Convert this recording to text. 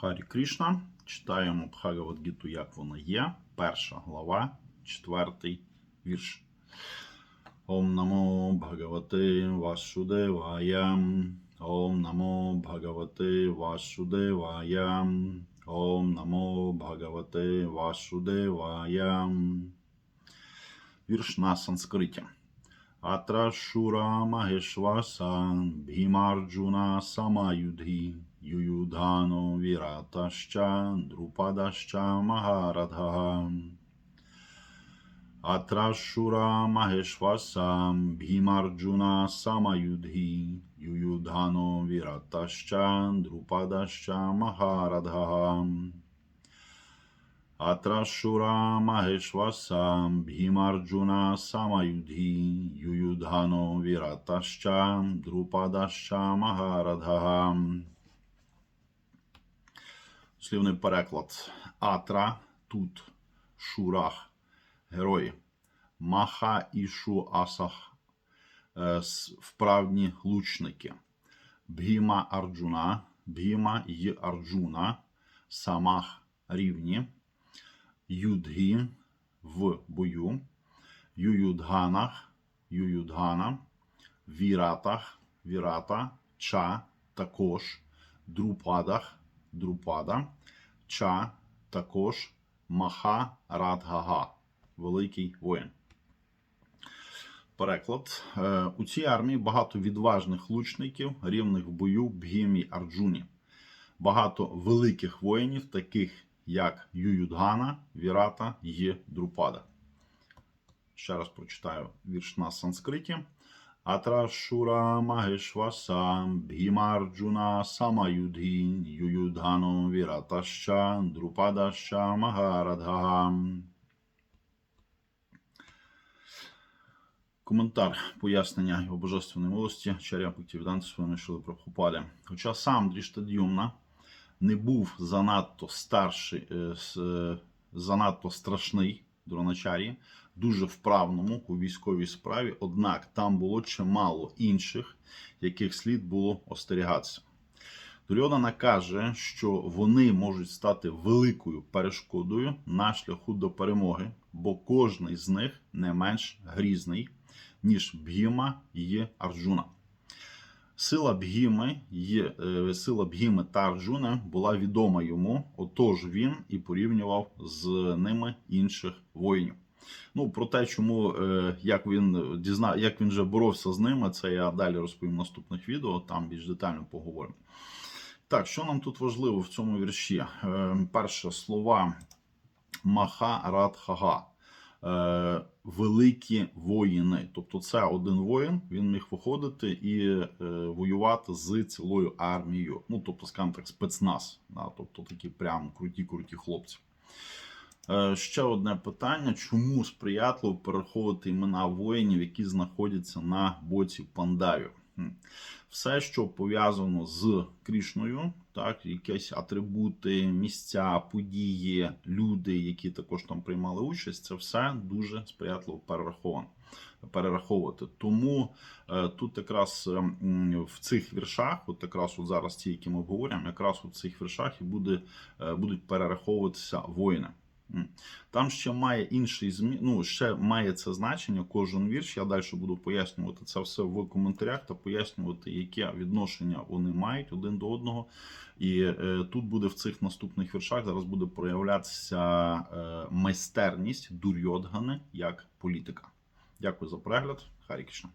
Харі Кришна. Читаємо Бхагавадгіту, як вона є. Перша глава, четвертий вірш. Ом намо Бхагавати Васудевая. Ом намо Бхагавати Васудевая. Ом намо Бхагавати Васудевая. Вірш на санскриті. Atra Shura Maheshwasa Bhimarjuna Samayudhi युयुधानो विरातश्च, नृपदश्च महारथः। अत्राशुरा महेश्वसां, भीमार्जुना समयुधि, युयुधानो विरतश्च द्रुपदश्च महारथः। अत्राशुरा महेश्वसां, भीमार्जुना समयुधि, युयुधानो विरतश्च द्रुपदश्च महारथः। Слівний переклад. Атра тут Шурах. Герої. Маха Ішу Асах. е, Вправні лучники. Бхіма Арджуна. Бхіма й Арджуна. Самах рівні. Юдгі в бою, Ююдганах, Ююдгана, Віратах, Вірата, Ча також, Друпадах, Друпада, Ча також, Маха Радгага, Великий воїн. Переклад. Е, У цій армії багато відважних лучників, рівних в бою Бгімі Арджуні. Багато великих воїнів, таких як Ююдгана, Вірата і Друпада. Ще раз прочитаю вірш на санскриті. Атрашура Магешваса Бхімарджуна Самаюдхі Ююдгано Віратаща Друпадаща Магарадга. Коментар пояснення його божественної милості Чаря Пактівданти своїми Шили Прабхупаді. Хоча сам Дріштад'юмна не був занадто старший, е, е, занадто страшний дроначарі, дуже вправному у військовій справі, однак там було чимало інших, яких слід було остерігатися. Дурьодана каже, що вони можуть стати великою перешкодою на шляху до перемоги, бо кожний з них не менш грізний, ніж Бгіма і Арджуна. Сила Бгіми є е, сила Бгіми та Арджуна була відома йому, отож він і порівнював з ними інших воїнів. Ну про те, чому е, як він дізна, як він вже боровся з ними, це я далі розповім в наступних відео. Там більш детально поговоримо. Так, що нам тут важливо в цьому вірші? Е, перше слова Маха Радхага. Великі воїни. Тобто, це один воїн, він міг виходити і е, воювати з цілою армією. Ну, тобто, скажімо так, спецназ. Да? Тобто такі прям круті-круті хлопці. Е, ще одне питання: чому сприятливо переховувати імена воїнів, які знаходяться на боці пандавів? Все, що пов'язано з Крішною, так, якісь атрибути, місця, події, люди, які також там приймали участь, це все дуже сприятливо перераховано. Перераховувати. Тому е, тут якраз е, в цих віршах, от якраз от зараз ті, які ми обговорюємо, якраз у цих віршах і буде, е, будуть перераховуватися воїни. Там ще має інший змі... ну, ще має це значення кожен вірш. Я далі буду пояснювати це все в коментарях та пояснювати, яке відношення вони мають один до одного. І е, тут буде в цих наступних віршах зараз буде проявлятися е, майстерність Дурьодгани як політика. Дякую за перегляд. Харі Кришна.